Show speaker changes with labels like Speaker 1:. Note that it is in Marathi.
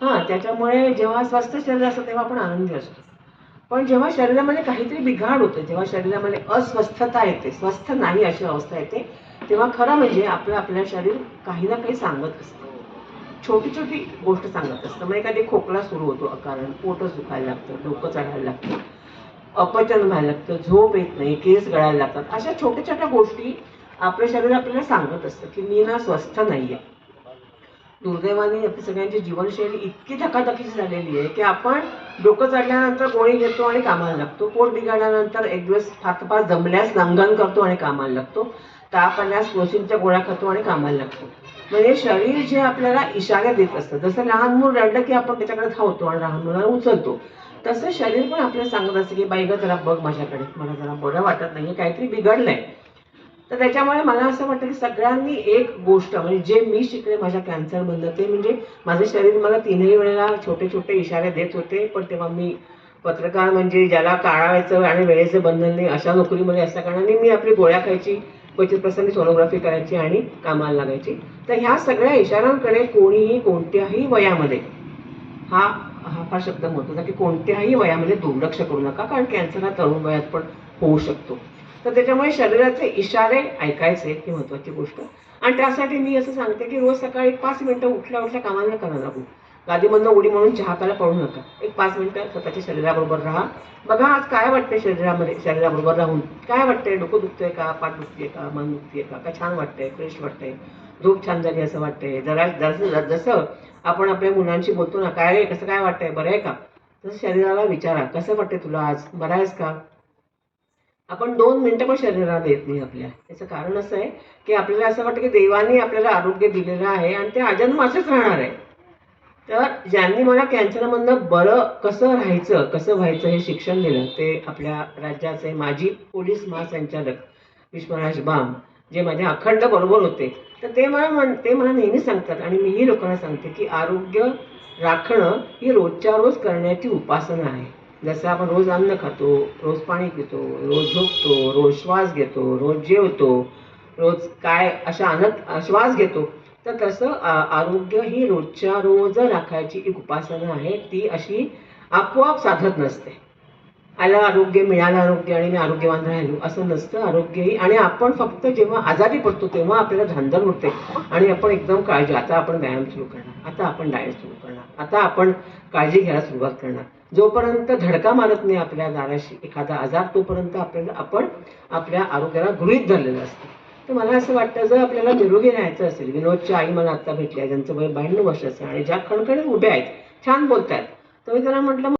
Speaker 1: हां त्याच्यामुळे जेव्हा स्वस्थ शरीर असतं तेव्हा आपण आनंदी असतो. पण जेव्हा शरीरामध्ये काहीतरी बिघाड होतं जेव्हा शरीरामध्ये अस्वस्थता येते स्वस्थ नाही अशी अवस्था येते तेव्हा खरं म्हणजे आपलं आपलं शरीर काही ना काही सांगत असतं. छोटी छोटी गोष्ट सांगत असतं. मग एखादी खोकला सुरू होतो अकारण पोटच दुखायला लागतं डोकं चढायला लागतं अपचन व्हायला लागतं झोप येत नाही केस गळायला लागतात. अशा छोट्या छोट्या गोष्टी आपलं शरीर आपल्याला सांगत असतं की मी ना स्वस्थ नाही आहे दुर्दैवाने आपली सगळ्यांची जीवनशैली इतकी धकाधकीची झालेली आहे की आपण डोकं चढल्यानंतर गोळी घेतो आणि कामाला लागतो. पोट बिघडल्यानंतर एक दिवस फातपास जमल्यास लंघन करतो आणि कामाला लागतो. ताप आल्यास क्रोसिनच्या गोळ्या खातो आणि कामाला लागतो. म्हणजे शरीर जे आपल्याला इशारे देत असतं जसं लहान मूल रडलं की आपण त्याच्याकडे धावतो आणि लहान मुलाला उचलतो तसं शरीर पण आपल्याला सांगत असतं की बाई गं जरा बघ माझ्याकडे मला जरा बरं वाटत नाही काहीतरी बिघडलंय. तर त्याच्यामुळे मला असं वाटतं की सगळ्यांनी एक गोष्ट म्हणजे जे मी शिकले माझ्या कॅन्सरमधलं ते म्हणजे माझं शरीर मला तीनही वेळेला छोटे छोटे इशारे देत होते पण तेव्हा मी पत्रकार म्हणजे ज्याला काळायचं आणि वेळेचं बंधन नाही अशा नोकरीमध्ये असल्या कारणाने मी आपली गोळ्या खायची क्वचित प्रसंगी सोनोग्राफी करायची आणि कामाला लागायची. तर ह्या सगळ्या इशारांकडे कोणीही कोणत्याही वयामध्ये हा हा फार शब्द महत्त्वाचा की कोणत्याही वयामध्ये दुर्लक्ष करू नका कारण कॅन्सर हा तरुण वयात पण होऊ शकतो. तर त्याच्यामुळे शरीराचे इशारे ऐकायचे ही महत्वाची गोष्ट. आणि त्यासाठी मी असं सांगते की रोज सकाळी पाच मिनिटं उठल्या उठल्या कामाला करा लागू गादीमधनं उडी म्हणून चहा प्यायला पडू नका. एक पाच मिनिटं स्वतःच्या शरीराबरोबर राहा. बघा आज काय वाटतंय शरीरामध्ये शरीराबरोबर राहून. काय वाटतंय? डोकं दुखतंय का? पाठ दुखते का? मन दुखतेय का? का छान वाटतंय? फ्रेश वाटतंय? झोप छान झाली असं वाटतंय? जरा जसं जसं आपण आपल्या मुलांशी बोलतो ना काय कसं काय वाटतंय? बरं आहे का? तसं शरीराला विचारा. कसं वाटतंय तुला आज? बरं आहेस का? आपण दोन मिनटं पण शरीराला देत नाही आपल्या. त्याचं कारण असं आहे की आपल्याला असं वाटतं की देवाने आपल्याला आरोग्य दिलेलं आहे आणि ते अजन्म असंच राहणार आहे. तर ज्यांनी मला कॅन्सरमधनं बरं कसं राहायचं कसं व्हायचं हे शिक्षण दिलं ते आपल्या राज्याचे माजी पोलीस महासंचालक विश्वराज बाम जे माझ्या अखंड बरोबर होते. तर ते मला म्हण ते मला नेहमी सांगतात आणि मीही लोकांना सांगते की आरोग्य राखणं ही रोजच्या रोज करण्याची उपासना आहे. जसं आपण रोज अन्न खातो रोज पाणी पितो रोज झोपतो रोज श्वास घेतो रोज जेवतो रोज काय अशा अनक श्वास घेतो तर तसं आरोग्य ही रोजच्या रोज राखायची एक उपासना आहे. ती अशी आपोआप साधत नसते. आला आरोग्य मिळालं आरोग्य आणि मी आरोग्यवान राहिलो असं नसतं. आरोग्य ही आणि आपण फक्त जेव्हा आजारी पडतो तेव्हा आपल्याला धांदल उठते आणि आपण एकदम काळजी आता आपण व्यायाम सुरू करणार आता आपण डाएट सुरू करणार आता आपण काळजी घ्यायला सुरुवात करणार. जोपर्यंत धडका मारत नाही आपल्या दाराशी एखादा आजार तोपर्यंत आपल्याला आपण आपल्या आरोग्याला गृहीत धरलेलं असतं. तर मला असं वाटतं जर आपल्याला निरोगी राहायचं असेल विनोदच्या आई मला आत्ता भेटल्या ज्यांचं वय ब्याण्णव वर्षाचं आहे आणि ज्या खणखणीत उभ्या आहेत छान बोलतायत तर मी त्यांना म्हटलं